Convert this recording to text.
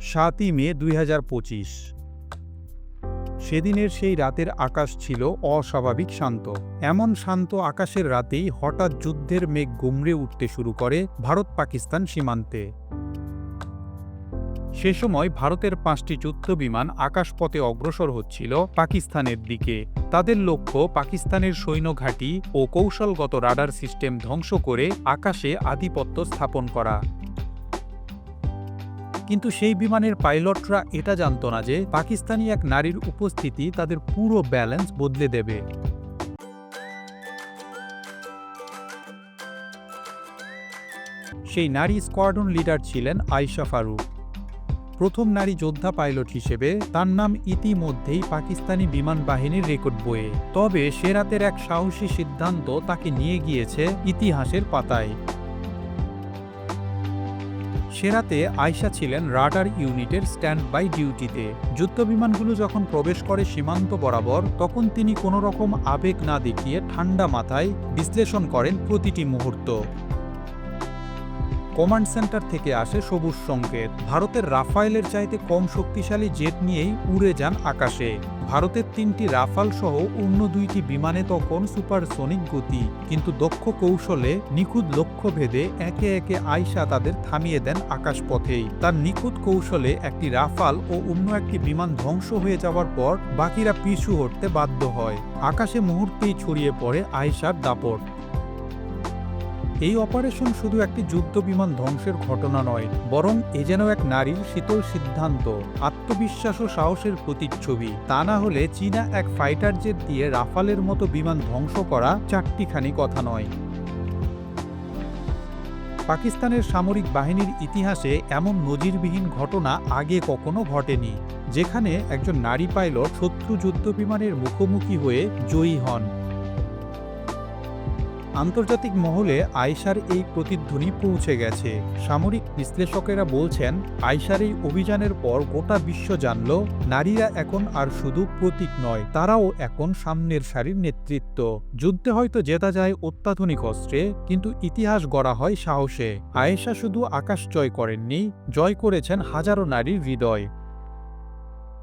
সাতই মে দুই হাজার পঁচিশ। সেদিনের সেই রাতের আকাশ ছিল অস্বাভাবিক শান্ত। এমন শান্ত আকাশের রাতেই হঠাৎ যুদ্ধের মেঘ গুমড়ে উঠতে শুরু করে ভারত পাকিস্তান সীমান্তে। সে সময় ভারতের পাঁচটি যুদ্ধবিমান আকাশপথে অগ্রসর হচ্ছিল পাকিস্তানের দিকে। তাদের লক্ষ্য পাকিস্তানের সৈন্যঘাঁটি ও কৌশলগত রাডার সিস্টেম ধ্বংস করে আকাশে আধিপত্য স্থাপন করা। কিন্তু সেই বিমানের পাইলটরা এটা জানত না যে পাকিস্তানি এক নারীর উপস্থিতি তাদের পুরো ব্যালেন্স বদলে দেবে। সেই নারী স্কোয়াড্রন লিডার ছিলেন আয়শা ফারুক। প্রথম নারী যোদ্ধা পাইলট হিসেবে তার নাম ইতিমধ্যেই পাকিস্তানি বিমান বাহিনীর রেকর্ড বইয়ে। তবে সে রাতের এক সাহসী সিদ্ধান্ত তাকে নিয়ে গিয়েছে ইতিহাসের পাতায়। সেরাতে আয়সা ছিলেন রাডার ইউনিটের স্ট্যান্ড বাই ডিউটিতে। যুদ্ধবিমানগুলো যখন প্রবেশ করে সীমান্ত বরাবর, তখন তিনি কোনো রকম আবেগ না দেখিয়ে ঠান্ডা মাথায় বিশ্লেষণ করেন প্রতিটি মুহূর্ত। কমান্ড সেন্টার থেকে আসে সবুজ সংকেত। ভারতের রাফায়েলের চাইতে কম শক্তিশালী জেট নিয়েই উড়ে যান আকাশে। ভারতের তিনটি রাফাল সহ অন্য দুইটি বিমানে তখন সুপারসনিক গতি। কিন্তু দক্ষ কৌশলে নিখুঁত লক্ষ্য ভেদে একে একে আয়সা তাদের থামিয়ে দেন আকাশপথেই। তার নিখুঁত কৌশলে একটি রাফাল ও অন্য একটি বিমান ধ্বংস হয়ে যাওয়ার পর বাকিরা পিছু হটতে বাধ্য হয়। আকাশে মুহূর্তেই ছড়িয়ে পড়ে আয়সার দাপট। এই অপারেশন শুধু একটি যুদ্ধ বিমান ধ্বংসের ঘটনা নয়, বরং এ যেন এক নারীর শীতল সিদ্ধান্ত, আত্মবিশ্বাস ও সাহসের প্রতিচ্ছবি। তা না হলে চীনা এক ফাইটার জেট দিয়ে রাফালের মতো বিমান ধ্বংস করা চারটিখানি কথা নয়। পাকিস্তানের সামরিক বাহিনীর ইতিহাসে এমন নজিরবিহীন ঘটনা আগে কখনো ঘটেনি, যেখানে একজন নারী পাইলট শত্রু যুদ্ধ বিমানের মুখোমুখি হয়ে জয়ী হন। আন্তর্জাতিক মহলে আয়সার এই প্রতিধ্বনি পৌঁছে গেছে। সামরিক বিশ্লেষকেরা বলছেন আয়সার এই অভিযানের পর গোটা বিশ্ব জানল, নারীরা এখন আর শুধু প্রতীক নয়, তারাও এখন সামনের সারির নেতৃত্ব। যুদ্ধে হয়তো জেতা যায় অত্যাধুনিক অস্ত্রে, কিন্তু ইতিহাস গড়া হয় সাহসে। আয়েশা শুধু আকাশ জয় করেননি, জয় করেছেন হাজারো নারীর হৃদয়।